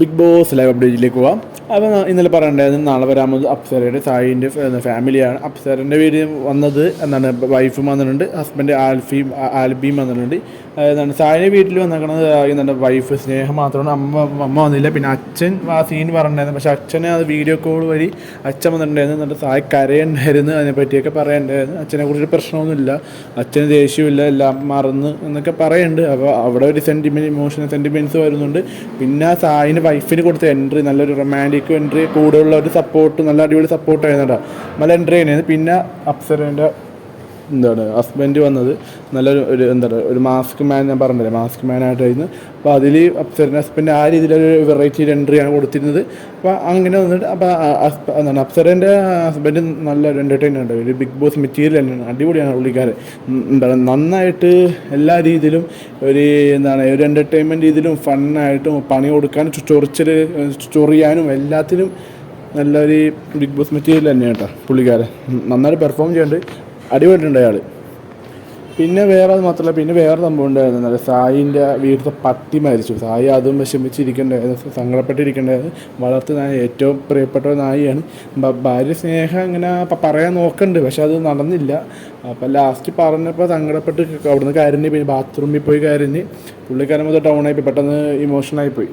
Big boss live അപ്ഡേറ്റിലേക്ക് പോവാം. അപ്പോൾ ഇന്നലെ പറയണ്ടായിരുന്നു നാളെ വരാമത് അപ്സരയുടെ സായിന്റെ ഫാമിലിയാണ്. അപ്സരന്റെ വീട് വന്നത് എന്താണ് വൈഫും വന്നിട്ടുണ്ട് ഹസ്ബൻഡ് ആൽഫിയും ആൽബിയും വന്നിട്ടുണ്ട്. എന്താണ് സായിന്റെ വീട്ടിൽ വന്നേക്കണത് ആ, എന്താണ് വൈഫ് സ്നേഹം മാത്രമാണ്. അമ്മ അമ്മ വന്നില്ല പിന്നെ അച്ഛൻ ആ സീൻ പറഞ്ഞിട്ടുണ്ടായിരുന്നു. പക്ഷേ അച്ഛനെ അത് വീഡിയോ കോൾ വഴി അച്ഛൻ വന്നിട്ടുണ്ടായിരുന്നു. എന്നിട്ട് സായി കരയുണ്ടായിരുന്നു അതിനെ പറ്റിയൊക്കെ പറയണ്ടായിരുന്നു. അച്ഛനെ കുറിച്ചൊരു പ്രശ്നമൊന്നുമില്ല. അച്ഛന് ദേഷ്യമില്ല എല്ലാം മറന്ന് എന്നൊക്കെ പറയുന്നുണ്ട് അപ്പോൾ അവിടെ ഒരു സെന്റിമെന്റ് ഇമോഷണൽ സെന്റിമെന്റ്സ് വരുന്നുണ്ട്. പിന്നെ ആ സായിന് വൈഫിന് കൊടുത്ത എൻട്രി നല്ലൊരു റൊമാന്റിക് എൻട്രി കൂടെയുള്ള ഒരു സപ്പോർട്ട് നല്ല അടിപൊളി സപ്പോർട്ട് ആയിരുന്നു നല്ല എൻട്രി തന്നെയായിരുന്നു പിന്നെ അപ്സരേന്റെ എന്താണ് ഹസ്ബൻഡ് വന്നത്. നല്ലൊരു ഒരു എന്താ പറയുക ഒരു മാസ്ക് മാൻ ഞാൻ പറഞ്ഞില്ലേ മാസ്ക് മാൻ ആയിട്ടായിരുന്നു. അപ്പോൾ അതിൽ അപ്സറിന്റെ ഹസ്ബൻഡ് ആ രീതിയിലൊരു വെറൈറ്റി എൻട്രിയാണ് കൊടുത്തിരുന്നത്. അപ്പോൾ അങ്ങനെ വന്നിട്ട് അപ്പോൾ എന്താണ് അപ്സറിന്റെ ഹസ്ബൻഡ് നല്ലൊരു എന്റർടൈനർ ഉണ്ട് ഒരു ബിഗ് ബോസ് മെറ്റീരിയൽ തന്നെയാണ്. അടിപൊളിയാണ് പുള്ളിക്കാരൻ. എന്താണ് നന്നായിട്ട് എല്ലാ രീതിയിലും ഒരു എന്താണ് ഒരു എന്റർടൈൻമെന്റ് രീതിയിലും ഫണ്ണായിട്ടും പണി കൊടുക്കാനും ചൊറിച്ചൽ ചൊറിയാനും എല്ലാത്തിനും നല്ലൊരു ബിഗ് ബോസ് മെറ്റീരിയൽ തന്നെയാണ് കേട്ടോ പുള്ളിക്കാരൻ. നന്നായിട്ട് പെർഫോം ചെയ്യുന്നുണ്ട് അടിപൊളിയുണ്ട് അയാൾ പിന്നെ വേറെ അത് മാത്രമല്ല പിന്നെ വേറെ സംഭവം ഉണ്ടായിരുന്നു. നല്ല സായിന്റെ വീട്ടിലത്തെ പട്ടി മരിച്ചു. സായി അതും വിഷമിച്ചിരിക്കേണ്ടായിരുന്നു സങ്കടപ്പെട്ടിരിക്കേണ്ടായിരുന്നു വളർത്തു നായ ഏറ്റവും പ്രിയപ്പെട്ട നായിയാണ്. ഭാര്യ സ്നേഹം അങ്ങനെ പറയാൻ നോക്കുന്നുണ്ട് പക്ഷെ അത് നടന്നില്ല. അപ്പം ലാസ്റ്റ് പറഞ്ഞപ്പോൾ സങ്കടപ്പെട്ട് അവിടുന്ന് കരഞ്ഞ് പിന്നെ ബാത്റൂമിൽ പോയി കരഞ്ഞ് പുള്ളിക്കാരൻ മൊത്തം ഡൗൺ ആയിപ്പോയി പെട്ടെന്ന് ഇമോഷണലായി പോയി.